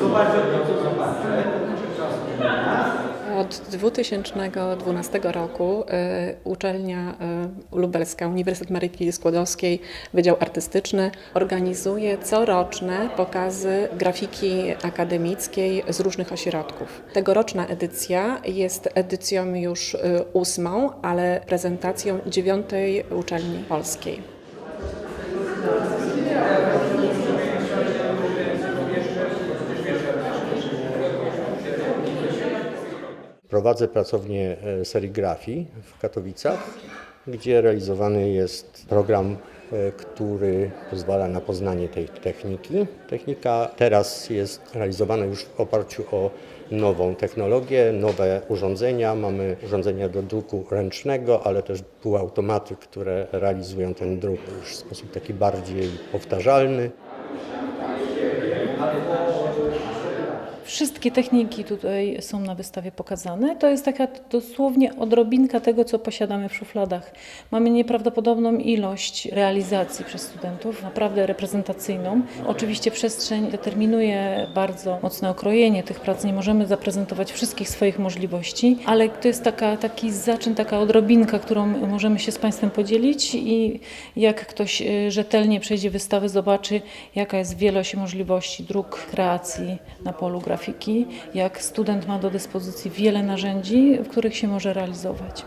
Zobaczcie, co zobaczę. Od 2012 roku y, uczelnia y, lubelska, Uniwersytet Maryki Skłodowskiej, Wydział Artystyczny organizuje coroczne pokazy grafiki akademickiej z różnych ośrodków. Tegoroczna edycja jest edycją już y, ósmą, ale prezentacją dziewiątej uczelni polskiej. Prowadzę pracownię e, serigrafii w Katowicach, gdzie realizowany jest program, e, który pozwala na poznanie tej techniki. Technika teraz jest realizowana już w oparciu o nową technologię, nowe urządzenia. Mamy urządzenia do druku ręcznego, ale też półautomaty, które realizują ten druk już w sposób taki bardziej powtarzalny. Wszystkie techniki tutaj są na wystawie pokazane. To jest taka dosłownie odrobinka tego, co posiadamy w szufladach. Mamy nieprawdopodobną ilość realizacji przez studentów, naprawdę reprezentacyjną. Oczywiście przestrzeń determinuje bardzo mocne okrojenie tych prac. Nie możemy zaprezentować wszystkich swoich możliwości, ale to jest taka, taki zaczyn, taka odrobinka, którą możemy się z Państwem podzielić i jak ktoś y, rzetelnie przejdzie wystawę, zobaczy, jaka jest wielość możliwości dróg kreacji na polu grafiki, jak student ma do dyspozycji wiele narzędzi, w których się może realizować.